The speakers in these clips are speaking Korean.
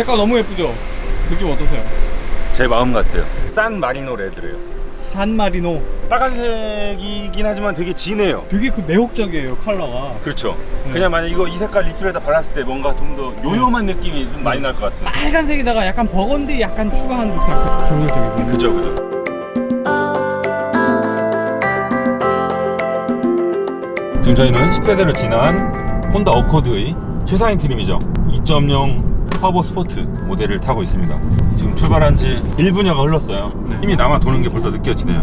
색깔 너무 예쁘죠? 느낌 어떠세요? 제 마음 같아요. 산 마리노 레드래요. 산마리노 빨간색이긴 하지만 되게 진해요. 되게 그 매혹적이에요 컬러가 그렇죠. 네. 그냥 만약 이거 이 색깔 립술에다 발랐을 때 뭔가 좀 더 요염한 느낌이 좀 많이 날 것 같은. 빨간색에다가 약간 버건디 약간 추가한 듯한 그 정열적이고 그죠 그죠. 지금 저희는 10세대를 지난 혼다 어코드의 최상위 트림이죠. 2.0 터보 스포트 모델을 타고 있습니다. 지금 출발한 지 1분여가 흘렀어요. 네. 힘이 남아 도는 게 벌써 느껴지네요.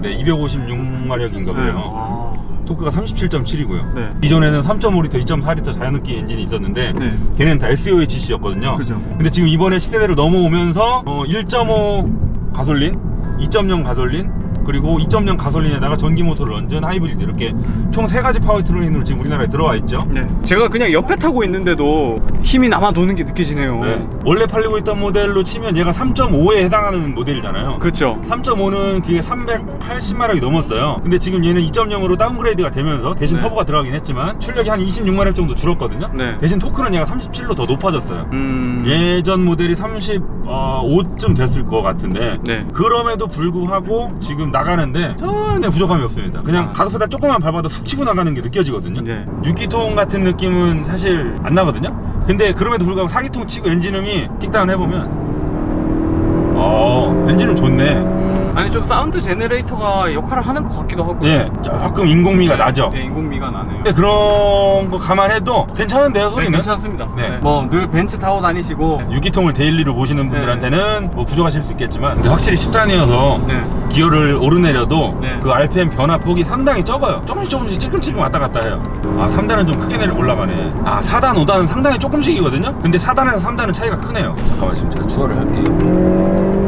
네, 256마력인가 봐요. 아, 토크가 37.7이고요. 네. 이전에는 3.5리터, 2.4리터 자연흡기 엔진이 있었는데 네. 걔는 다 SOHC였거든요. 그죠. 근데 지금 이번에 10세대를 넘어오면서 어, 1.5 가솔린, 2.0 가솔린, 그리고 2.0 가솔린에다가 전기 모터를 얹은 하이브리드 이렇게 총 세 가지 파워트레인으로 지금 우리나라에 들어와 있죠. 네. 제가 그냥 옆에 타고 있는데도 힘이 남아 도는 게 느껴지네요 네. 원래 팔리고 있던 모델로 치면 얘가 3.5에 해당하는 모델이잖아요. 그렇죠 3.5는 그게 380마력이 넘었어요. 근데 지금 얘는 2.0으로 다운그레이드가 되면서 대신 네. 터보가 들어가긴 했지만 출력이 한 26마력 정도 줄었거든요. 네. 대신 토크는 얘가 37로 더 높아졌어요. 음... 예전 모델이 35쯤 됐을 것 같은데 네. 그럼에도 불구하고 지금 나가는데 전혀 부족함이 없습니다. 그냥 아. 가속페달 조금만 밟아도 훅 치고 나가는 게 느껴지거든요. 네. 6기통 같은 느낌은 사실 안 나거든요. 근데 그럼에도 불구하고 4기통 치고 엔진음이 킥다운 해보면 어 엔진음 좋네. 아니 좀 사운드 제네레이터가 역할을 하는 것 같기도 하고 예 조금 인공미가 나죠. 네, 인공미가 나네요 근데 그런 거 감안해도 괜찮은데요 소리는? 네, 괜찮습니다 네. 뭐늘 벤츠 타고 다니시고 6기통을 데일리로 보시는 분들한테는 뭐 부족하실 수 있겠지만 근데 확실히 10단이어서 네. 기어를 오르내려도 네. 그 RPM 변화 폭이 상당히 적어요. 조금씩 조금씩 찔끔찔끔 왔다 갔다 해요. 아 3단은 좀 크게 내려 올라가네. 아 4단, 5단은 상당히 조금씩이거든요. 근데 4단에서 3단은 차이가 크네요. 잠깐만 지금 제가 추월을 할게요.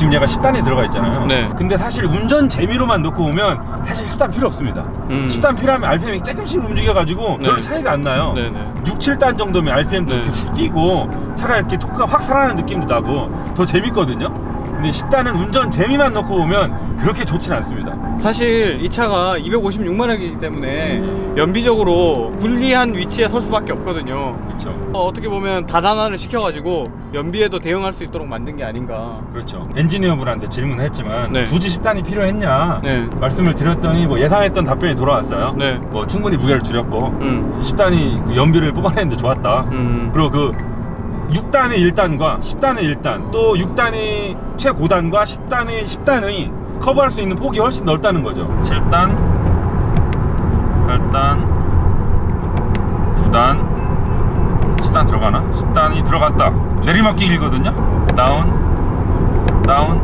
지금 얘가 10단이 들어가 있잖아요. 네. 근데 사실 운전 재미로만 놓고 오면 사실 10단 필요 없습니다. 음. 10단 필요하면 RPM이 조금씩 움직여가지고 별로 네. 차이가 안 나요. 네 네 6, 7단 정도면 RPM도 네. 이렇게 훅 뛰고 차가 이렇게 토크가 확 살아나는 느낌도 나고 더 재밌거든요. 근데 10단은 운전 재미만 놓고 보면 그렇게 좋진 않습니다. 사실 이 차가 256마력이기 때문에 연비적으로 불리한 위치에 설 수밖에 없거든요 그렇죠. 어, 어떻게 보면 다단화를 시켜가지고 연비에도 대응할 수 있도록 만든 게 아닌가 그렇죠. 엔지니어분한테 질문을 했지만 네. 굳이 10단이 필요했냐 네. 말씀을 드렸더니 뭐 예상했던 답변이 돌아왔어요. 네. 뭐 충분히 무게를 줄였고 음. 10단이 그 연비를 뽑아내는데 좋았다. 음. 그리고 그 6단의 1단과 10단의 1단 또 6단이 최고단과 10단의 10단의 커버할 수 있는 폭이 훨씬 넓다는 거죠. 7단 8단 9단. 10단 들어가나? 10단이 들어갔다. 내리막기 길거든요? 다운 다운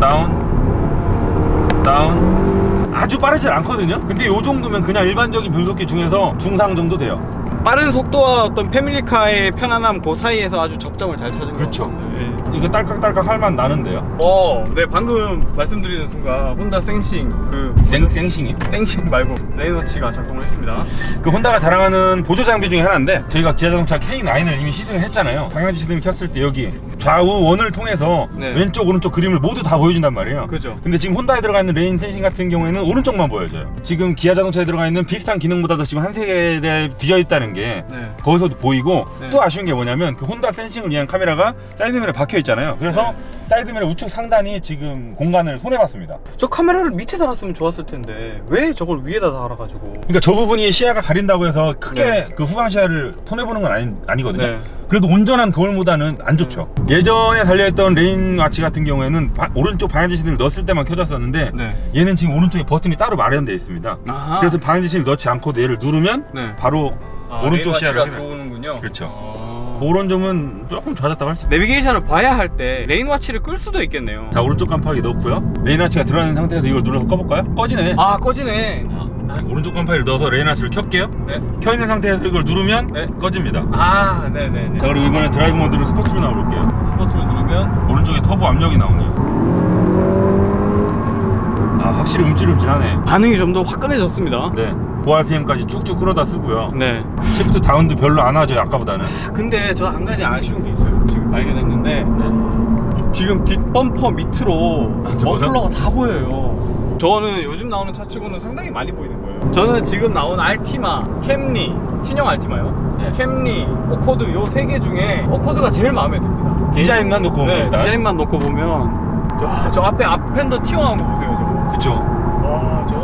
다운 다운. 아주 빠르진 않거든요? 근데 요 정도면 그냥 일반적인 변속기 중에서 중상 정도 돼요 빠른 속도와 어떤 패밀리카의 편안함 그 사이에서 아주 적점을 잘 찾은 그렇죠. 것 같아요. 네. 이거 딸깍딸깍 할만 나는데요 어, 네 방금 말씀드리는 순간 혼다 생싱 그 생, 생싱이 생싱 말고 레이너치가 작동을 했습니다. 그 혼다가 자랑하는 보조 장비 중에 하나인데 저희가 기아자동차 K9을 이미 시승을 했잖아요 방향지 시동을 켰을 때 여기 좌우 원을 통해서 네. 왼쪽 오른쪽 그림을 모두 다 보여준단 말이에요 그죠. 근데 지금 혼다에 들어가 있는 레인 센싱 같은 경우에는 오른쪽만 보여줘요 지금 기아 자동차에 들어가 있는 비슷한 기능보다도 지금 한 세대 뒤져 있다는 게 네. 거기서도 보이고 네. 또 아쉬운 게 뭐냐면 그 혼다 센싱을 위한 카메라가 사이드미러에 박혀 있잖아요 그래서 네. 사이드미러 우측 상단이 지금 공간을 손해봤습니다 저 카메라를 밑에 달았으면 좋았을 텐데 왜 저걸 위에다 달아가지고? 그러니까 저 부분이 시야가 가린다고 해서 크게 네. 그 후방 시야를 손해 보는 건 아니, 아니거든요. 네. 그래도 온전한 거울보다는 안 좋죠. 예전에 달려있던 레인 와치 같은 경우에는 바- 오른쪽 방향 지시등을 넣었을 때만 켜졌었는데 네. 얘는 지금 오른쪽에 버튼이 따로 마련되어 있습니다. 아하. 그래서 방향 지시를 넣지 않고도 얘를 누르면 네. 바로 아, 오른쪽 시야를 확인해요. 들어오는군요. 그렇죠. 아. 그런 점은 조금 좋아졌다고 할 수 있어요. 내비게이션을 봐야 할 때 레인와치를 끌 수도 있겠네요. 자 오른쪽 깜빡이 넣고요. 레인 와치가 들어있는 상태에서 이걸 눌러서 꺼볼까요? 꺼지네. 아 꺼지네. 어, 오른쪽 깜빡이를 넣어서 레인 와치를 켤게요. 네. 켜 있는 상태에서 이걸 누르면 네. 꺼집니다. 아 네네네. 자 그리고 이번에 드라이브 모드를 스포츠로 나올게요 스포츠를 누르면 오른쪽에 터보 압력이 나오네요 아 확실히 움찔움찔하네 반응이 좀 더 화끈해졌습니다. 네 고RPM까지 쭉쭉 끌어다 쓰고요 네. 시프트 다운도 별로 안 하죠 아까보다는 근데 저 한 가지 아쉬운 게 있어요. 지금 발견했는데 네. 지금 뒷범퍼 밑으로 저거요? 머플러가 다 보여요. 저는 요즘 나오는 차 치고는 상당히 많이 보이는 거예요. 저는 지금 나온 알티마, 캠리, 신형 알티마요. 네. 캠리, 어코드 요 세 개 중에 어코드가 제일 마음에 듭니다. 디자인만 놓고 보면 네, 일단. 디자인만 놓고 보면 와, 저 앞에 앞펜더 튀어나온 거 보세요, 저거. 그쵸. 와, 저거는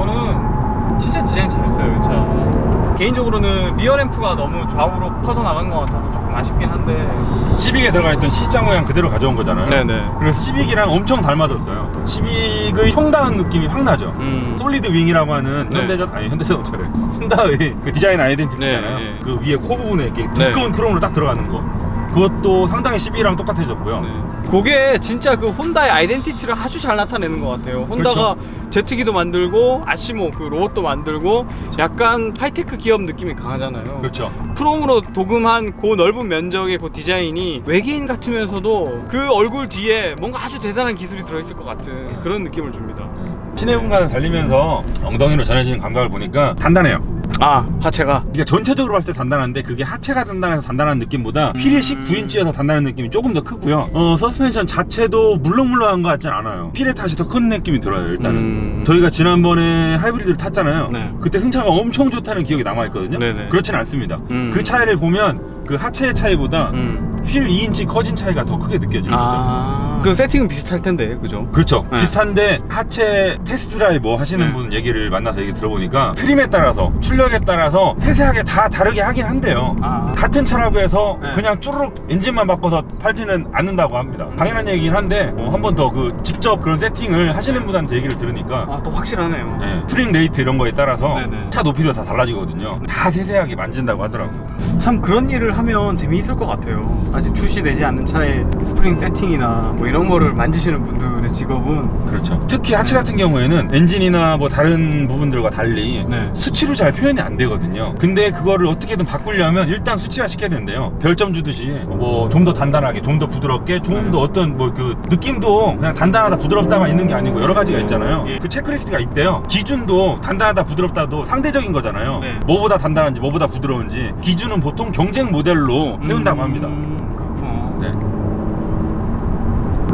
진짜 디자인 잘했어요, 이 차. 개인적으로는 리어 램프가 너무 좌우로 퍼져나간 것 같아서 조금 아쉽긴 한데. 시빅에 들어가 있던 C자 모양 그대로 가져온 거잖아요. 네네. 그래서 시빅이랑 엄청 닮아졌어요. 시빅의 형다운 느낌이 확 나죠. 음. 솔리드 윙이라고 하는 네. 현대자 아니 현대자동차래 혼다의 그 디자인 아이덴티티 네, 있잖아요. 네. 그 위에 코 부분에 이렇게 두꺼운 크롬으로 딱 들어가는 거. 그것도 상당히 시빅이랑 똑같아졌고요. 네. 그게 진짜 그 혼다의 아이덴티티를 아주 잘 나타내는 것 같아요. 혼다가 제트기도 만들고 아시모 그 로봇도 만들고 약간 하이테크 기업 느낌이 강하잖아요. 그렇죠. 프롬으로 도금한 그 넓은 면적의 그 디자인이 외계인 같으면서도 그 얼굴 뒤에 뭔가 아주 대단한 기술이 들어있을 것 같은 그런 느낌을 줍니다. 시내 공간을 달리면서 엉덩이로 전해지는 감각을 보니까 단단해요. 아 하체가 이게 전체적으로 봤을 때 단단한데 그게 하체가 단단해서 단단한 느낌보다 휠이 19인치여서 단단한 느낌이 조금 더 크고요. 어 서스펜션 자체도 물렁물렁한 것 같진 않아요. 휠의 탓이 더 큰 느낌이 들어요. 일단은 음. 저희가 지난번에 하이브리드를 탔잖아요. 네. 그때 승차가 엄청 좋다는 기억이 남아 있거든요. 네네. 그렇진 않습니다. 음. 그 차이를 보면 그 하체의 차이보다 음. 휠 2인치 커진 차이가 더 크게 느껴지는 거죠. 아. 그 세팅은 비슷할 텐데 그죠? 그렇죠. 네. 비슷한데 하체 테스트 드라이버 하시는 네. 분 얘기를 만나서 얘기 들어보니까 트림에 따라서 출력에 따라서 세세하게 다 다르게 하긴 한대요. 아. 같은 차라고 해서 네. 그냥 쭈르륵 엔진만 바꿔서 팔지는 않는다고 합니다. 당연한 얘기긴 한데 한 번 더 그 직접 그런 세팅을 하시는 분한테 얘기를 들으니까 아 또 확실하네요. 네, 트림 레이트 이런 거에 따라서 네네. 차 높이도 다 달라지거든요. 다 세세하게 만진다고 하더라고요. 참 그런 일을 하면 재미있을 것 같아요. 아직 출시되지 않는 차의 스프링 세팅이나 뭐 이런 거를 만지시는 분들의 직업은 그렇죠. 특히 하체 같은 경우에는 엔진이나 뭐 다른 부분들과 달리 네. 수치로 잘 표현이 안 되거든요. 근데 그거를 어떻게든 바꾸려면 일단 수치화 시켜야 된대요. 별점 주듯이 뭐 좀 더 단단하게, 좀 더 부드럽게, 좀 네. 더 어떤 뭐 그 느낌도 그냥 단단하다, 부드럽다만 있는 게 아니고 여러 가지가 있잖아요. 예. 그 체크리스트가 있대요. 기준도 단단하다, 부드럽다도 상대적인 거잖아요. 네. 뭐보다 단단한지, 뭐보다 부드러운지 기준은 보통 경쟁 모델로 세운다고 합니다. 음, 그렇구나. 네.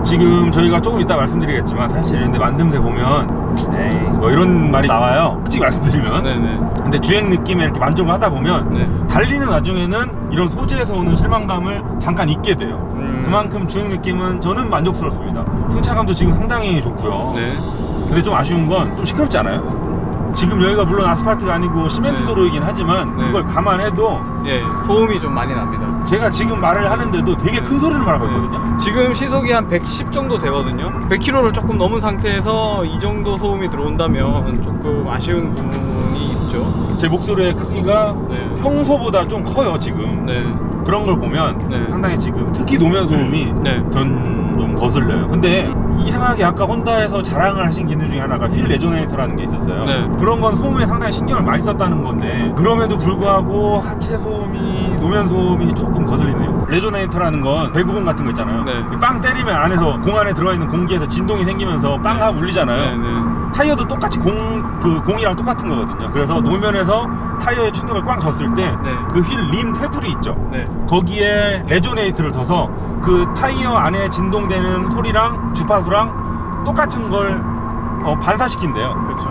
지금 저희가 조금 이따 말씀드리겠지만 사실 근데 만듦새 보면 에이 뭐 이런 말이 나와요 솔직히 말씀드리면 네네. 근데 주행 느낌에 이렇게 만족을 하다 보면 네. 달리는 와중에는 이런 소재에서 오는 실망감을 잠깐 잊게 돼요 음. 그만큼 주행 느낌은 저는 만족스럽습니다 승차감도 지금 상당히 좋고요 네. 근데 좀 아쉬운 건 좀 시끄럽지 않아요? 지금 여기가 물론 아스팔트가 아니고 시멘트 네. 도로이긴 하지만 네. 그걸 감안해도 예, 소음이 좀 많이 납니다. 제가 지금 말을 하는데도 되게 큰 소리를 말하고 있거든요 지금 시속이 한 110 정도 되거든요. 100km를 조금 넘은 상태에서 이 정도 소음이 들어온다면 조금 아쉬운 부분이 있죠. 제 목소리의 크기가 네. 평소보다 좀 커요 지금 네. 그런 걸 보면 네. 상당히 지금 특히 노면 소음이 네. 전좀 거슬려요 근데 이상하게 아까 혼다에서 자랑을 하신 기능 중에 하나가 휠 레조네이터라는 게 있었어요 네. 그런 건 소음에 상당히 신경을 많이 썼다는 건데 그럼에도 불구하고 하체 소음이 노면 소음이 조금 거슬리네요 레조네이터라는 건 배구공 같은 거 있잖아요 네. 빵 때리면 안에서 공 안에 들어가 있는 공기에서 진동이 생기면서 빵 하고 울리잖아요 네. 네. 타이어도 똑같이 공 그 공이랑 똑같은 거거든요. 그래서 노면에서 타이어에 충격을 꽝 줬을 때 네. 그 휠 림 테두리 있죠. 네. 거기에 레조네이트를 둬서 그 타이어 안에 진동되는 소리랑 주파수랑 똑같은 걸 어, 반사시킨대요. 그렇죠.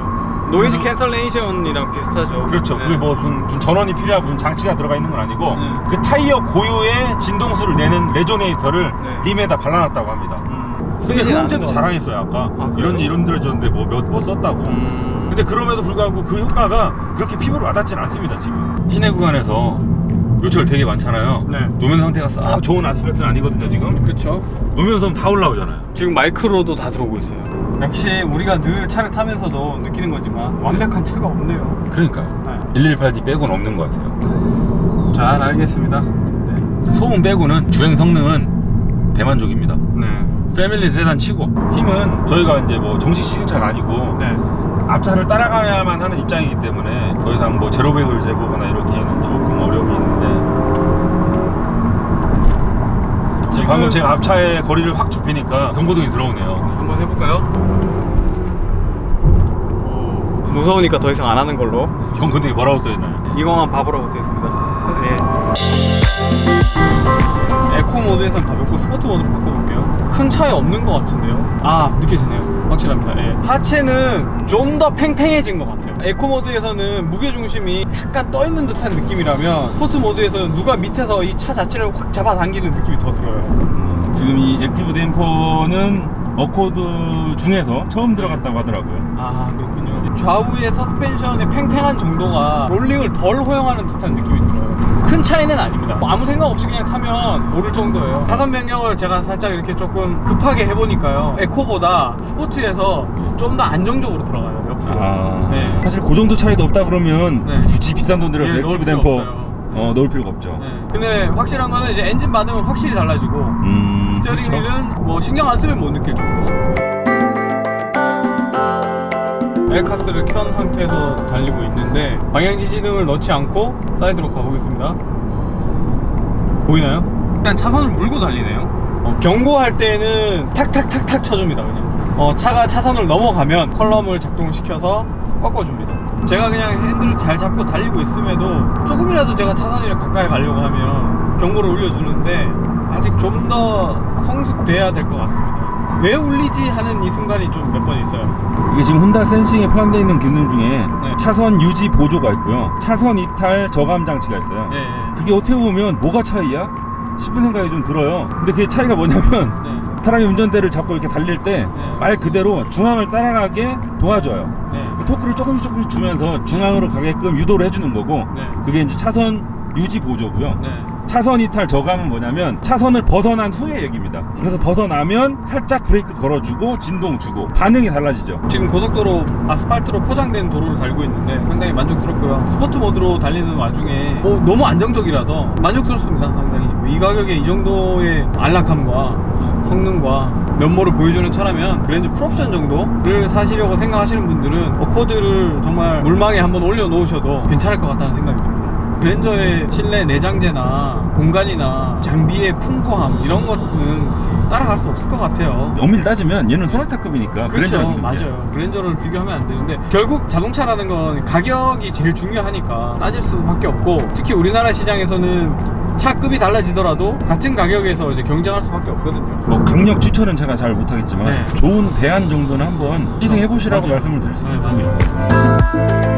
노이즈 그래서- 캔슬레이션이랑 비슷하죠. 그렇죠. 네. 그게 뭐 무슨, 무슨 전원이 필요한 무슨 장치가 들어가 있는 건 아니고 네. 그 타이어 고유의 진동수를 내는 레조네이터를 네. 림에다 발라놨다고 합니다. 음, 근데 현재도 않은 거. 자랑했어요 아까 아, 이런 그래요? 이런 들어줬는데 뭐몇 뭐 썼다고. 음. 근데 그럼에도 불구하고 그 효과가 그렇게 피부로 와닿진 않습니다 지금 시내 구간에서 요철 되게 많잖아요 네. 노면 상태가 썩 좋은 아스팔트는 아니거든요 지금 그렇죠. 노면 소음 다 올라오잖아요 지금 마이크로도 다 들어오고 있어요. 역시 우리가 늘 차를 타면서도 느끼는 거지만 완벽한 차가 없네요. 그러니까 네. 118D 빼고는 없는 것 같아요 잘 알겠습니다. 네. 소음 빼고는 주행 성능은 대만족입니다 네. 패밀리 세단 치고 힘은 저희가 이제 뭐 정식 시승차가 아니고 네. 앞차를 따라가야만 하는 입장이기 때문에 더 이상 뭐 제로백을 재보거나 이렇기에는 조금 어려움이 있는데 지금 방금 제가 앞차의 거리를 확 좁히니까 경고등이 들어오네요 한번 해볼까요? 오, 무서우니까 더 이상 안 하는 걸로. 경고등이 뭐라고 써있나요? 이공한 바보라고 쓰였습니다. 네. 에코 모드에선 가볍고 스포트 모드로 바꿔볼게요. 큰 차이 없는 것 같은데요. 아 느껴지네요. 확실합니다. 예. 하체는 좀 더 팽팽해진 것 같아요. 에코 모드에서는 무게 중심이 약간 떠 있는 듯한 느낌이라면 스포트 모드에서는 누가 밑에서 이 차 자체를 확 잡아당기는 느낌이 더 들어요. 지금 이 액티브 댐퍼는 어코드 중에서 처음 들어갔다고 하더라고요. 아 그렇군요. 좌우의 서스펜션의 팽팽한 정도가 롤링을 덜 허용하는 듯한 느낌이 들어요. 큰 차이는 아닙니다. 뭐 아무 생각 없이 그냥 타면 오를 정도예요. 차선 변경을 제가 살짝 이렇게 조금 급하게 해보니까요. 에코보다 스포츠에서 좀 더 안정적으로 들어가요. 옆으로. 아, 네. 사실 그 정도 차이도 없다 그러면 네. 굳이 비싼 돈 들여서 네, 액티브 필요 댐퍼 없어요. 어, 넣을 필요가 없죠. 네. 근데 확실한 거는 이제 엔진 받으면 확실히 달라지고 음, 스티어링 그쵸? 휠은 뭐 신경 안 쓰면 못 느낄 정도. 엘카스를 켠 상태에서 달리고 있는데 방향 지시등을 넣지 않고 사이드로 가보겠습니다. 보이나요? 그냥 차선을 물고 달리네요. 어, 경고할 때는 탁탁탁탁 쳐줍니다. 그냥. 어, 차가 차선을 넘어가면 컬럼을 작동시켜서 꺾어줍니다. 제가 그냥 핸들을 잘 잡고 달리고 있음에도 조금이라도 제가 차선이랑 가까이 가려고 하면 경고를 울려주는데 아직 좀 더 성숙돼야 될 것 같습니다. 왜 울리지 하는 이 순간이 좀 몇 번 있어요. 이게 지금 혼다 센싱에 포함되어 있는 기능 중에 네. 차선 유지 보조가 있고요. 차선 이탈 저감 장치가 있어요. 네. 그게 어떻게 보면 뭐가 차이야? 싶은 생각이 좀 들어요. 근데 그게 차이가 뭐냐면 네. 사람이 운전대를 잡고 이렇게 달릴 때말 그대로 중앙을 따라가게 도와줘요. 네. 그 토크를 조금씩 조금씩 주면서 중앙으로 가게끔 유도를 해주는 거고 네. 그게 이제 차선 유지 보조고요. 네. 차선 이탈 저감은 뭐냐면 차선을 벗어난 후의 얘기입니다. 그래서 벗어나면 살짝 브레이크 걸어주고 진동 주고 반응이 달라지죠. 지금 고속도로 아스팔트로 포장된 도로를 달고 있는데 상당히 만족스럽고요. 스포츠 모드로 달리는 와중에 뭐 너무 안정적이라서 만족스럽습니다. 상당히 뭐이 가격에 이 정도의 안락함과 성능과 면모를 보여주는 차라면 그랜저 풀옵션 정도를 사시려고 생각하시는 분들은 어코드를 정말 물망에 한번 올려놓으셔도 괜찮을 것 같다는 생각이 듭니다. 그랜저의 실내 내장재나 공간이나 장비의 풍부함 이런 것은 따라갈 수 없을 것 같아요. 엄밀히 따지면 얘는 소나타급이니까 그렇죠 그랜저랑. 맞아요 그랜저를 비교하면 안 되는데 결국 자동차라는 건 가격이 제일 중요하니까 따질 수밖에 없고 특히 우리나라 시장에서는 차급이 달라지더라도 같은 가격에서 이제 경쟁할 수밖에 없거든요 뭐 강력 추천은 제가 잘 못하겠지만 네. 좋은 대안 정도는 한번 시승해 보시라고 맞아요. 말씀을 드릴 수 네, 있습니다. 네,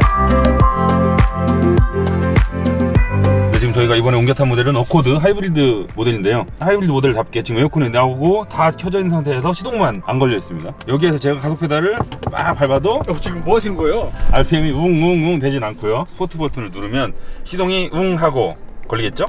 저희가 이번에 옮겨 탄 모델은 어코드 하이브리드 모델인데요. 하이브리드 모델답게 지금 에어컨이 나오고 다 켜져 있는 상태에서 시동만 안 걸려 있습니다. 여기에서 제가 가속 페달을 막 밟아도 어, 지금 뭐 하시는 거예요? RPM이 웅웅웅 되진 않고요. 스포트 버튼을 누르면 시동이 웅 하고 걸리겠죠?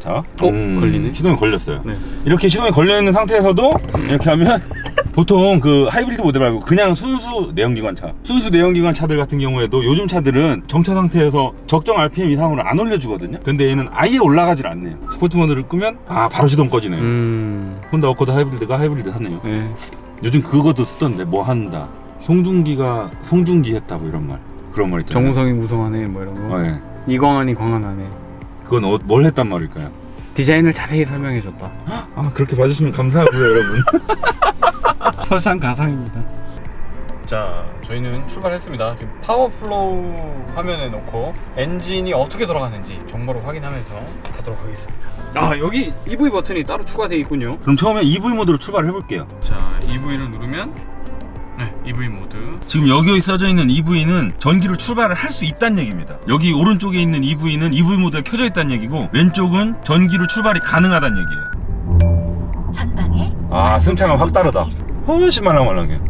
자, 음, 어, 걸리네. 시동이 걸렸어요. 네. 이렇게 시동이 걸려 있는 상태에서도 이렇게 하면 보통 그 하이브리드 모델 말고 그냥 순수 내연기관 차, 순수 내연기관 차들 같은 경우에도 요즘 차들은 정차 상태에서 적정 RPM 이상으로 안 올려주거든요. 근데 얘는 아예 올라가질 않네요. 스포츠 모드를 끄면 아 바로 시동 꺼지네요. 음... 혼다 어코드 하이브리드가 하이브리드 하네요. 네. 요즘 그것도 쓰던데 뭐 한다. 송중기가 송중기 했다 뭐 이런 말. 그런 말 있잖아요. 정우성이 무성하네 뭐 이런 거 어, 예. 이광환이 광환하네 그건 어, 뭘 했단 말일까요? 디자인을 자세히 설명해줬다 아 그렇게 봐주시면 감사하고요 여러분. 설상가상입니다. 자, 저희는 출발했습니다. 지금 파워플로우 화면에 놓고 엔진이 어떻게 돌아가는지 정보를 확인하면서 가도록 하겠습니다. 아, 여기 EV 버튼이 따로 추가되어 있군요. 그럼 처음에 EV 모드로 출발을 해볼게요. 자, EV를 누르면 네, EV 모드. 지금 여기 써져 있는 EV는 전기로 출발을 할 수 있다는 얘기입니다. 여기 오른쪽에 있는 EV는 EV 모드가 켜져 있다는 얘기고 왼쪽은 전기로 출발이 가능하다는 얘기예요. 전방에 아 승차감 확 다르다. 훨씬 말랑말랑해.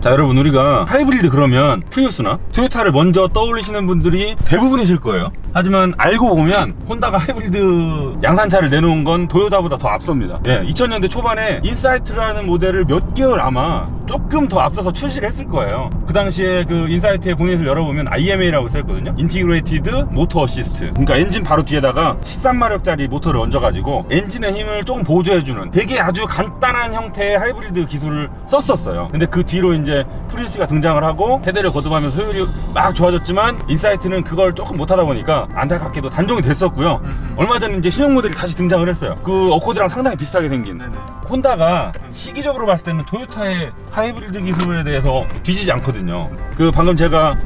자 여러분 우리가 하이브리드 그러면 프리우스나 토요타를 먼저 떠올리시는 분들이 대부분이실 거예요 하지만 알고 보면 혼다가 하이브리드 양산차를 내놓은 건 도요타보다 더 앞섭니다 예, 2000년대 초반에 인사이트라는 모델을 몇 개월 아마 조금 더 앞서서 출시를 했을 거예요. 그 당시에 그 인사이트의 보넷을 열어보면 IMA라고 써있거든요. 인티그레이티드 모터 어시스트 그러니까 엔진 바로 뒤에다가 13마력짜리 모터를 얹어가지고 엔진의 힘을 조금 보조해주는 되게 아주 간단한 형태의 하이브리드 기술을 썼었어요. 근데 그 뒤로 이제 프리우스가 등장을 하고 세대를 거듭하면서 효율이 막 좋아졌지만 인사이트는 그걸 조금 못하다 보니까 안타깝게도 단종이 됐었고요. 얼마 전에 이제 신형 모델이 다시 등장을 했어요. 그 어코드랑 상당히 비슷하게 생긴. 혼다가 시기적으로 봤을 때는 토요타의 하이브리드 기술에 대해서 뒤지지 않거든요. 그 방금 제가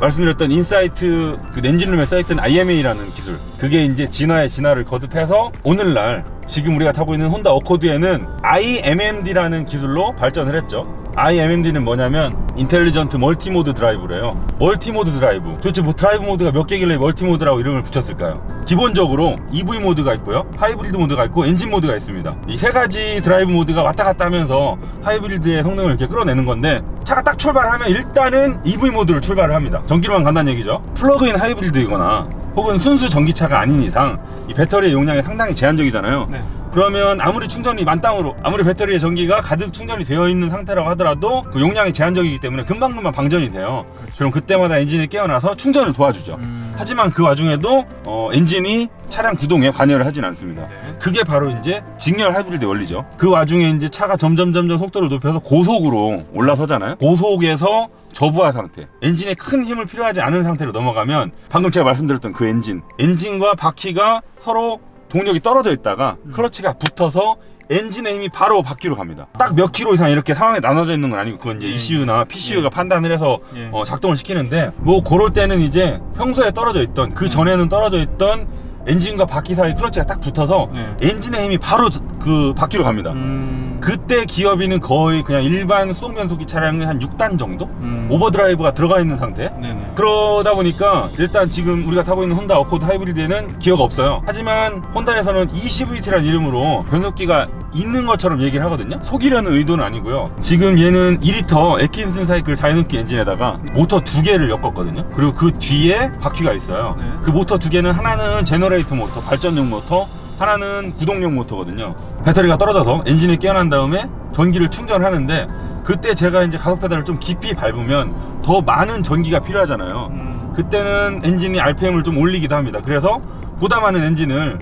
말씀드렸던 인사이트 그 엔진룸에 써있던 IMA라는 기술 그게 이제 진화의 진화를 거듭해서 오늘날 지금 우리가 타고 있는 혼다 어코드에는 IMMD라는 기술로 발전을 했죠 IMMD는 뭐냐면 인텔리전트 멀티모드 드라이브래요. 멀티모드 드라이브. 도대체 뭐 드라이브 모드가 몇 개길래 멀티모드라고 이름을 붙였을까요? 기본적으로 EV 모드가 있고요. 하이브리드 모드가 있고 엔진 모드가 있습니다. 이 세 가지 드라이브 모드가 왔다 갔다 하면서 하이브리드의 성능을 이렇게 끌어내는 건데 차가 딱 출발하면 일단은 EV 모드를 출발을 합니다. 전기로만 간다는 얘기죠. 플러그인 하이브리드이거나 혹은 순수 전기차가 아닌 이상 이 배터리의 용량이 상당히 제한적이잖아요. 네. 그러면 아무리 충전이 만땅으로 아무리 배터리의 전기가 가득 충전이 되어 있는 상태라고 하더라도 그 용량이 제한적이기 때문에 금방금방 방전이 돼요. 그럼 그때마다 엔진이 깨어나서 충전을 도와주죠. 음. 하지만 그 와중에도 어, 엔진이 차량 구동에 관여를 하진 않습니다. 네. 그게 바로 이제 직렬 하이브리드 원리죠. 그 와중에 이제 차가 점점 점점 속도를 높여서 고속으로 올라서잖아요. 고속에서 저부하 상태 엔진에 큰 힘을 필요하지 않은 상태로 넘어가면 방금 제가 말씀드렸던 그 엔진 엔진과 바퀴가 서로 동력이 떨어져 있다가 클러치가 붙어서 엔진의 힘이 바로 바퀴로 갑니다. 딱 몇 킬로 이상 이렇게 상황에 나눠져 있는 건 아니고 그건 이제 예. ECU나 PCU가 판단을 해서 예. 어, 작동을 시키는데 뭐 그럴 때는 이제 평소에 떨어져 있던 그 전에는 떨어져 있던 엔진과 바퀴 사이 클러치가 딱 붙어서 네. 엔진의 힘이 바로 그 바퀴로 갑니다. 음. 그때 기어비는 거의 그냥 일반 수동 변속기 차량의 한 6단 정도 음. 오버드라이브가 들어가 있는 상태 네네. 그러다 보니까 일단 지금 우리가 타고 있는 혼다 어코드 하이브리드에는 기어가 없어요. 하지만 혼다에서는 ECVT라는 이름으로 변속기가 있는 것처럼 얘기를 하거든요. 속이려는 의도는 아니고요. 지금 얘는 2리터 에킨슨 사이클 자연흡기 엔진에다가 모터 두 개를 엮었거든요. 그리고 그 뒤에 바퀴가 있어요. 네. 그 모터 두 개는 하나는 제너레이터 모터, 발전용 모터, 하나는 구동용 모터거든요. 배터리가 떨어져서 엔진이 깨어난 다음에 전기를 충전하는데 그때 제가 이제 가속 페달을 좀 깊이 밟으면 더 많은 전기가 필요하잖아요. 음. 그때는 엔진이 RPM을 좀 올리기도 합니다. 그래서 보다 많은 엔진을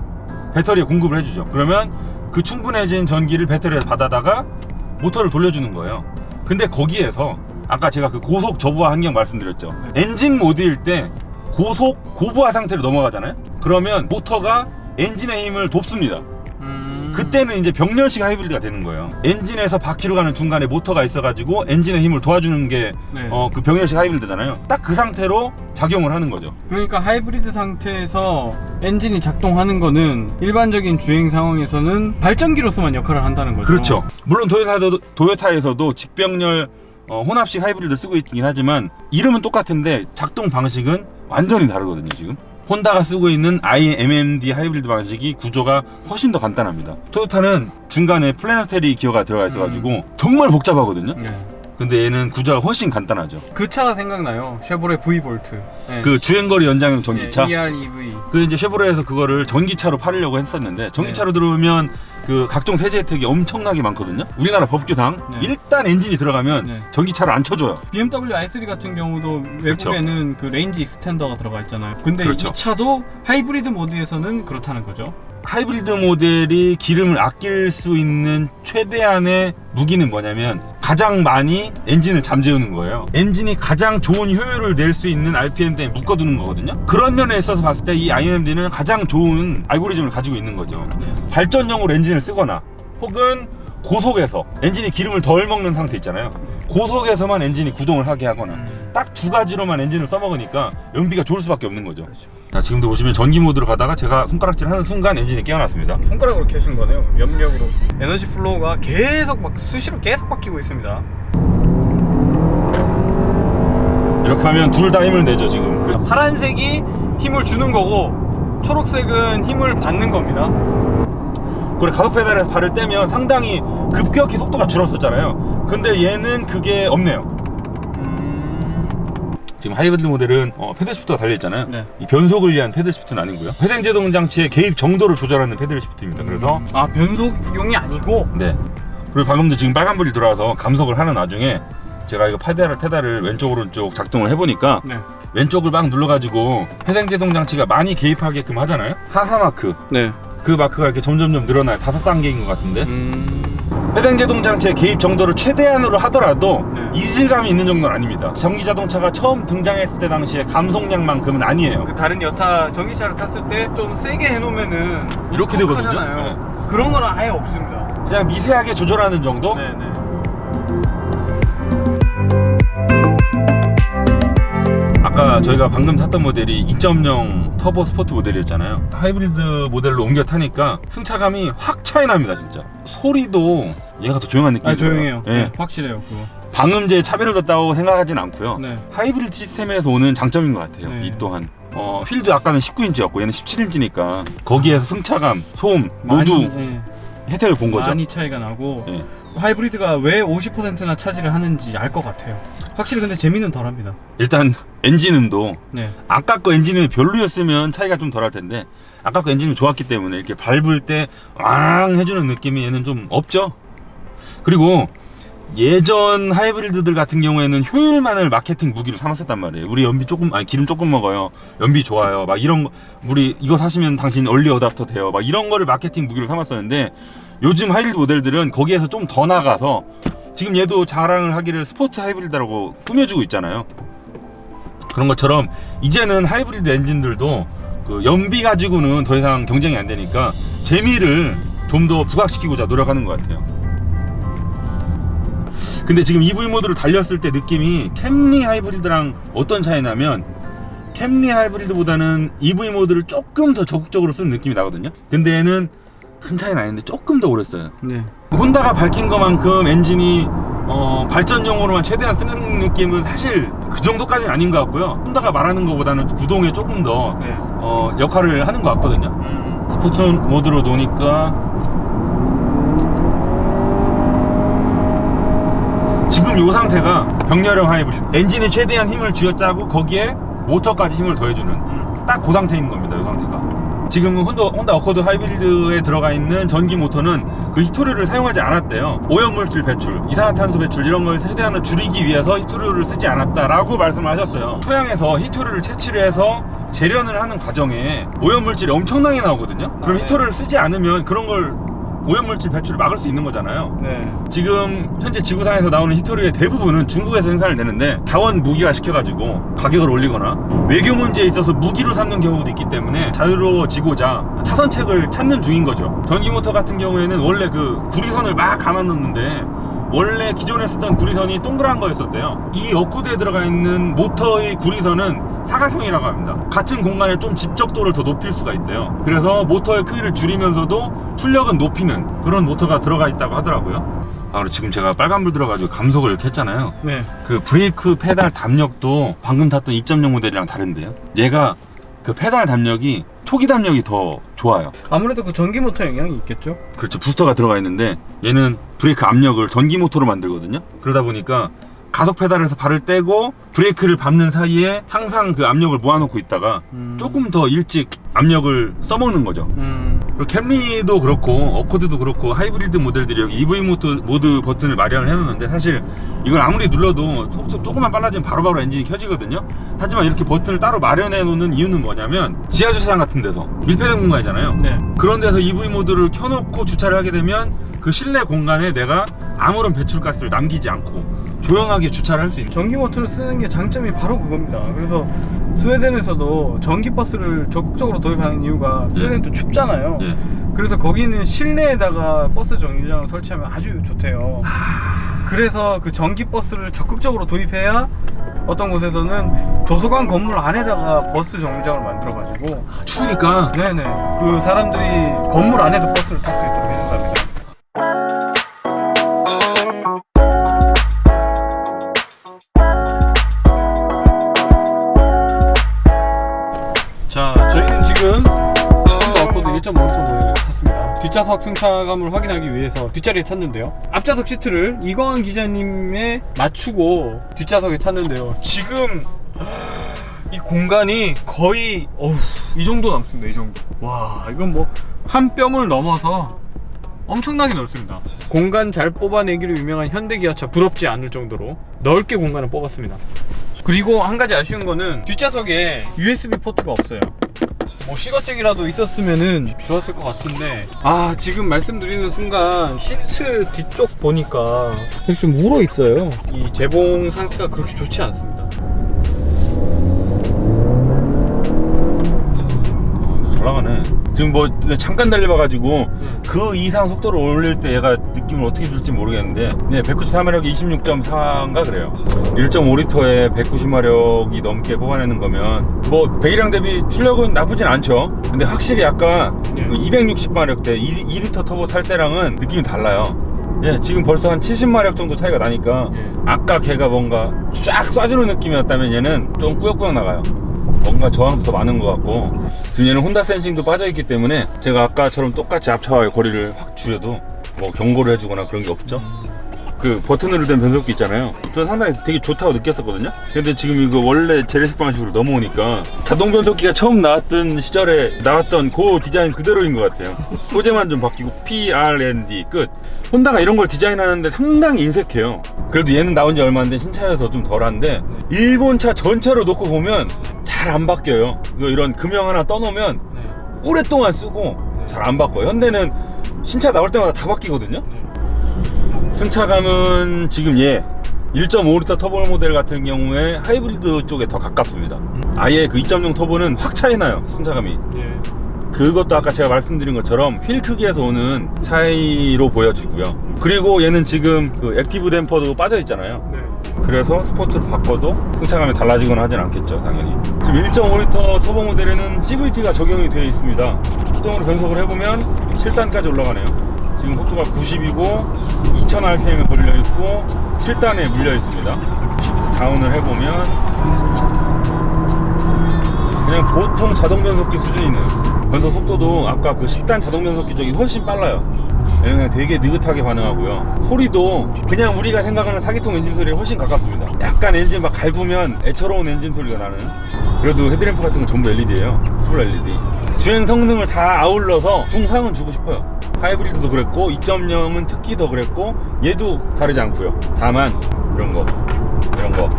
배터리에 공급을 해주죠. 그러면 그 충분해진 전기를 배터리에서 받아다가 모터를 돌려주는 거예요. 근데 거기에서 아까 제가 그 고속 저부하 환경 말씀드렸죠. 엔진 모드일 때 고속 고부하 상태로 넘어가잖아요. 그러면 모터가 엔진의 힘을 돕습니다. 음. 그때는 이제 병렬식 하이브리드가 되는 거예요. 엔진에서 바퀴로 가는 중간에 모터가 있어가지고 엔진의 힘을 도와주는 게 네. 어, 그 병렬식 하이브리드잖아요. 딱 그 상태로 작용을 하는 거죠. 그러니까 하이브리드 상태에서 엔진이 작동하는 거는 일반적인 주행 상황에서는 발전기로서만 역할을 한다는 거죠. 그렇죠. 물론 도요타도, 도요타에서도 직병렬 어, 혼합식 하이브리드 쓰고 있긴 하지만 이름은 똑같은데 작동 방식은 완전히 다르거든요. 지금 혼다가 쓰고 있는 IMMD 하이브리드 방식이 구조가 훨씬 더 간단합니다. 토요타는 중간에 플래너테리 기어가 들어가 있어가지고 정말 복잡하거든요. 네. 근데 얘는 구조가 훨씬 간단하죠. 그 차가 생각나요. 쉐보레 V 볼트. 네. 그 주행거리 연장용 전기차. 네, EREV. 그 이제 쉐보레에서 그거를 전기차로 팔으려고 했었는데 전기차로 들어오면 그 각종 세제 혜택이 엄청나게 많거든요. 우리나라 법규상 네. 일단 엔진이 들어가면 네. 전기차를 안 쳐줘요. BMW i3 같은 경우도 그렇죠. 외국에는 그 레인지 익스텐더가 들어가 있잖아요. 근데 그렇죠. 이 차도 하이브리드 모드에서는 그렇다는 거죠. 하이브리드 모델이 기름을 아낄 수 있는 최대한의 무기는 뭐냐면 가장 많이 엔진을 잠재우는 거예요. 엔진이 가장 좋은 효율을 낼 수 있는 RPM대에 묶어두는 거거든요. 그런 면에 있어서 봤을 때 이 IMD는 가장 좋은 알고리즘을 가지고 있는 거죠. 네. 발전용으로 엔진을 쓰거나 혹은 고속에서 엔진이 기름을 덜 먹는 상태 있잖아요. 고속에서만 엔진이 구동을 하게 하거나 음. 딱두 가지로만 엔진을 써먹으니까 연비가 좋을 수밖에 없는 거죠. 그렇죠. 자 지금도 보시면 전기 모드로 가다가 제가 손가락질 하는 순간 엔진이 깨어났습니다. 손가락으로 켜신 거네요. 염력으로. 에너지 플로우가 계속 막 수시로 계속 바뀌고 있습니다. 이렇게 하면 둘 다 힘을 내죠 지금. 그 파란색이 힘을 주는 거고 초록색은 힘을 받는 겁니다. 그래 가속 페달에서 발을 떼면 상당히 급격히 속도가 줄었었잖아요. 근데 얘는 그게 없네요. 음... 지금 하이브리드 모델은 어, 패들 시프트가 달려 있잖아요. 네. 이 변속을 위한 패들 시프트는 아니고요. 회생 제동 장치의 개입 정도를 조절하는 패들 시프트입니다. 그래서 아 변속용이 아니고 네. 그리고 방금도 지금 빨간불이 들어와서 감속을 하는 와중에 제가 이거 페달을 페달을 왼쪽 오른쪽 작동을 해보니까 네. 왼쪽을 막 눌러가지고 회생 제동 장치가 많이 개입하게끔 하잖아요. 하사 마크 네. 그 마크가 이렇게 점점점 늘어나요. 다섯 단계인 것 같은데. 음... 회생 제동 장치의 개입 정도를 최대한으로 하더라도 네. 이질감이 있는 정도는 아닙니다. 전기 자동차가 처음 등장했을 때 당시에 감속량만큼은 아니에요. 그 다른 여타 전기차를 탔을 때 좀 세게 해놓으면은 이렇게 되거든요. 하잖아요. 네. 그런 거는 아예 없습니다. 그냥 미세하게 조절하는 정도? 네 네. 아까 저희가 방금 탔던 모델이 2.0 터보 스포트 모델이었잖아요. 하이브리드 모델로 옮겨 타니까 승차감이 확 차이 납니다, 진짜. 소리도 얘가 더 조용한 느낌이 아 조용해요. 예. 네, 확실해요 그거. 방음제에 차별을 뒀다고 생각하진 않고요. 네. 하이브리드 시스템에서 오는 장점인 것 같아요. 네. 이 또한. 어, 휠도 아까는 19인치였고 얘는 17인치니까 거기에서 승차감, 소음 모두 많이, 예, 혜택을 본 거죠. 많이 차이가 나고 예. 하이브리드가 왜 50%나 차지를 하는지 알 것 같아요. 확실히 근데 재미는 덜합니다. 일단 엔진음도 네. 아까 거 엔진음이 별로였으면 차이가 좀 덜할 텐데 아까 거 엔진음이 좋았기 때문에 이렇게 밟을 때왕 해주는 느낌이 얘는 좀 없죠 그리고 예전 하이브리드들 같은 경우에는 효율만을 마케팅 무기로 삼았었단 말이에요 우리 연비 조금 아니 기름 조금 먹어요 연비 좋아요 막 이런 거 우리 이거 사시면 당신 얼리 어답터 돼요 막 이런 거를 마케팅 무기로 삼았었는데 요즘 하이브리드 모델들은 거기에서 좀 더 나가서 지금 얘도 자랑을 하기를 스포츠 하이브리드라고 꾸며주고 있잖아요 그런 것처럼 이제는 하이브리드 엔진들도 그 연비 가지고는 더 이상 경쟁이 안 되니까 재미를 좀 더 부각시키고자 노력하는 것 같아요. 근데 지금 EV 모드를 달렸을 때 느낌이 캠리 하이브리드랑 어떤 차이냐면 캠리 하이브리드보다는 EV 모드를 조금 더 적극적으로 쓰는 느낌이 나거든요. 근데 얘는 큰 차이는 아닌데 조금 더 오래 써요. 네. 혼다가 밝힌 것만큼 엔진이 어, 발전용으로만 최대한 쓰는 느낌은 사실 그 정도까지는 아닌 것 같고요. 혼다가 말하는 것보다는 구동에 조금 더 네. 어, 역할을 하는 것 같거든요. 음. 스포츠 모드로 노니까 지금 이 상태가 병렬형 하이브리드 엔진에 최대한 힘을 쥐어짜고 거기에 모터까지 힘을 더해주는 딱 그 상태인 겁니다 이 상태가 지금 혼다, 혼다 어코드 하이브리드에 들어가 있는 전기 모터는 그 히토류를 사용하지 않았대요. 오염물질 배출 이산화탄소 배출 이런 걸 최대한 줄이기 위해서 히토류를 쓰지 않았다라고 말씀을 하셨어요. 토양에서 히토류를 채취를 해서 재련을 하는 과정에 오염물질이 엄청나게 나오거든요. 그럼 아, 네. 히토류를 쓰지 않으면 그런 걸 오염물질 배출을 막을 수 있는 거잖아요 네. 지금 현재 지구상에서 나오는 히토류의 대부분은 중국에서 생산을 되는데 자원 무기화 시켜가지고 가격을 올리거나 외교 문제에 있어서 무기로 삼는 경우도 있기 때문에 자유로워지고자 차선책을 찾는 중인 거죠. 전기모터 같은 경우에는 원래 그 구리선을 막 감아놓는데 원래 기존에 쓰던 구리선이 동그란 거였었대요. 이 어코드에 들어가 있는 모터의 구리선은 사각형이라고 합니다. 같은 공간에 좀 집적도를 더 높일 수가 있대요. 그래서 모터의 크기를 줄이면서도 출력은 높이는 그런 모터가 들어가 있다고 하더라고요. 아, 그리고 지금 제가 빨간불 들어가지고 감속을 했잖아요. 네. 그 브레이크 페달 담력도 방금 탔던 2.0 모델이랑 다른데요. 얘가 그 페달 담력이 초기 담력이 더 좋아요. 아무래도 그 전기 모터 영향이 있겠죠. 그렇죠. 부스터가 들어가 있는데 얘는 브레이크 압력을 전기 모터로 만들거든요. 그러다 보니까 가속 페달에서 발을 떼고 브레이크를 밟는 사이에 항상 그 압력을 모아놓고 있다가 음. 조금 더 일찍 압력을 써먹는 거죠. 음. 그리고 캠리도 그렇고 어코드도 그렇고 하이브리드 모델들이 여기 EV 모드, 모드 버튼을 마련을 해놓는데 사실 이걸 아무리 눌러도 속도 조금만 빨라지면 바로바로 엔진이 켜지거든요 하지만 이렇게 버튼을 따로 마련해 놓는 이유는 뭐냐면 지하 주차장 같은 데서 밀폐된 공간이잖아요 네. 그런 데서 EV 모드를 켜놓고 주차를 하게 되면 그 실내 공간에 내가 아무런 배출가스를 남기지 않고 조용하게 주차를 할 수 있는 전기 모터를 쓰는 게 장점이 바로 그겁니다. 그래서 스웨덴에서도 전기 버스를 적극적으로 도입하는 이유가 스웨덴도 춥잖아요. 예. 그래서 거기는 실내에다가 버스 정류장을 설치하면 아주 좋대요. 그래서 그 전기 버스를 적극적으로 도입해야 어떤 곳에서는 도서관 건물 안에다가 버스 정류장을 만들어 가지고 추우니까 네네 그 사람들이 건물 안에서 버스를 탈 수 있도록 해준답니다. 8.5성을 탔습니다. 뒷좌석 승차감을 확인하기 위해서 뒷자리에 탔는데요. 앞좌석 시트를 이광환 기자님에 맞추고 뒷좌석에 탔는데요. 지금 이 공간이 거의 어우, 이 정도 남습니다. 이 정도. 와 이건 뭐 한 뼘을 넘어서 엄청나게 넓습니다. 공간 잘 뽑아내기로 유명한 현대기아차 부럽지 않을 정도로 넓게 공간을 뽑았습니다. 그리고 한 가지 아쉬운 거는 뒷좌석에 USB 포트가 없어요. 뭐 시거잭이라도 있었으면은 좋았을 것 같은데 아 지금 말씀드리는 순간 시트 뒤쪽 보니까 좀 울어 있어요. 이 재봉 상태가 그렇게 좋지 않습니다. 나가네 지금 뭐 잠깐 달려봐가지고 네. 그 이상 속도를 올릴 때 얘가 느낌을 어떻게 줄지 모르겠는데 네, 194마력이 26.4인가 그래요 1.5리터에 190마력이 넘게 뽑아내는 거면 뭐 배기량 대비 출력은 나쁘진 않죠 근데 확실히 아까 예. 그 260마력대 2리터 터보 탈 때랑은 느낌이 달라요 예, 지금 벌써 한 70마력 정도 차이가 나니까 예. 아까 걔가 뭔가 쫙 쏴주는 느낌이었다면 얘는 좀 꾸역꾸역 나가요. 뭔가 저항도 더 많은 것 같고 지금 얘는 혼다 센싱도 빠져있기 때문에 제가 아까처럼 똑같이 앞차와의 거리를 확 줄여도 뭐 경고를 해주거나 그런 게 없죠. 그 버튼으로 된 변속기 있잖아요. 저는 상당히 되게 좋다고 느꼈었거든요. 근데 지금 이거 원래 재래식 방식으로 넘어오니까 자동 변속기가 처음 나왔던 시절에 나왔던 그 디자인 그대로인 것 같아요. 소재만 좀 바뀌고 PRND 끝. 혼다가 이런 걸 디자인하는데 상당히 인색해요. 그래도 얘는 나온 지 얼마 안 된 신차여서 좀 덜한데 일본 차 전체로 놓고 보면 잘 안 바뀌어요. 이런 금형 하나 떠놓으면 네. 오랫동안 쓰고 잘 안 바꿔요. 현대는 신차 나올 때마다 다 바뀌거든요. 승차감은 지금 얘 1.5리터 터보 모델 같은 경우에 하이브리드 쪽에 더 가깝습니다. 아예 그 2.0 터보는 확 차이 나요. 승차감이. 예. 그것도 아까 제가 말씀드린 것처럼 휠 크기에서 오는 차이로 보여지고요. 그리고 얘는 지금 그 액티브 댐퍼도 빠져 있잖아요. 네. 그래서 스포트로 바꿔도 승차감이 달라지거나 하진 않겠죠, 당연히. 지금 1.5리터 터보 모델에는 CVT가 적용이 되어 있습니다. 수동으로 변속을 해보면 7단까지 올라가네요. 지금 속도가 90이고 2000rpm에 걸려 있고 7단에 물려 있습니다. 다운을 해보면 그냥 보통 자동 변속기 수준이는 변속 속도도 아까 그 10단 자동 변속기 쪽이 훨씬 빨라요. 그냥 되게 느긋하게 반응하고요. 소리도 그냥 우리가 생각하는 사기통 엔진 소리에 훨씬 가깝습니다. 약간 엔진 막 갈구면 애처로운 엔진 소리가 나는. 그래도 헤드램프 같은 건 전부 LED예요. 풀 LED. 주행 성능을 다 아울러서 중상은 주고 싶어요. 하이브리드도 그랬고 2.0은 특히 더 그랬고 얘도 다르지 않고요. 다만 이런 거, 이런 거.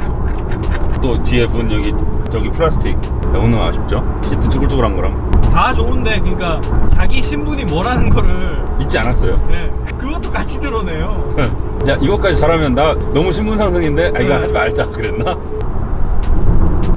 또 뒤에 분 여기 저기 플라스틱 너무 아쉽죠? 시트 쭈글쭈글한 거랑 다 좋은데 그러니까 자기 신분이 뭐라는 거를 잊지 않았어요. 네. 그것도 같이 드러내요. 야 이것까지 잘하면 나 너무 신분 상승인데 아 이거 네. 하지 말자 그랬나?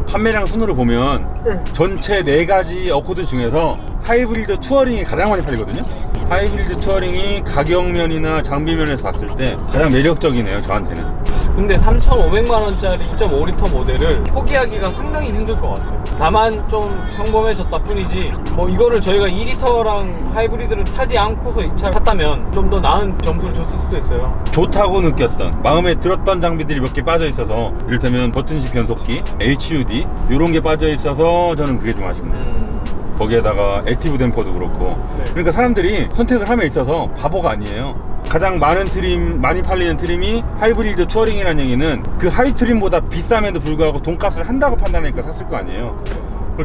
판매량 순으로 보면 전체 네 가지 어코드 중에서 하이브리드 투어링이 가장 많이 팔리거든요. 하이브리드 투어링이 가격면이나 장비면에서 봤을 때 가장 매력적이네요 저한테는. 근데 3,500만 원짜리 2.5리터 모델을 포기하기가 상당히 힘들 것 같아요. 다만 좀 평범해졌다 뿐이지 뭐 이거를 저희가 2리터랑 하이브리드를 타지 않고서 이 차를 탔다면 좀 더 나은 점수를 줬을 수도 있어요. 좋다고 느꼈던 마음에 들었던 장비들이 몇 개 빠져 있어서 이를테면 버튼식 변속기, HUD 이런 게 빠져 있어서 저는 그게 좀 아쉽네요. 음, 거기에다가 액티브 댐퍼도 그렇고 네. 그러니까 사람들이 선택을 함에 있어서 바보가 아니에요 가장 많은 트림 많이 팔리는 트림이 하이브리드 투어링이라는 얘기는 그 하이 트림보다 비쌈에도 불구하고 돈값을 한다고 판단하니까 샀을 거 아니에요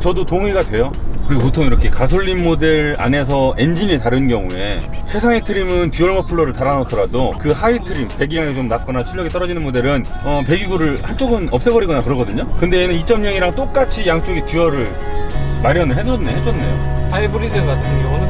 저도 동의가 돼요 그리고 보통 이렇게 가솔린 모델 안에서 엔진이 다른 경우에 최상의 트림은 듀얼 머플러를 달아놓더라도 그 하이 트림 배기량이 좀 낮거나 출력이 떨어지는 모델은 어, 배기구를 한쪽은 없애버리거나 그러거든요 근데 얘는 2.0이랑 똑같이 양쪽에 듀얼을 마련을 해줬네, 해줬네요. 하이브리드 같은 경우는.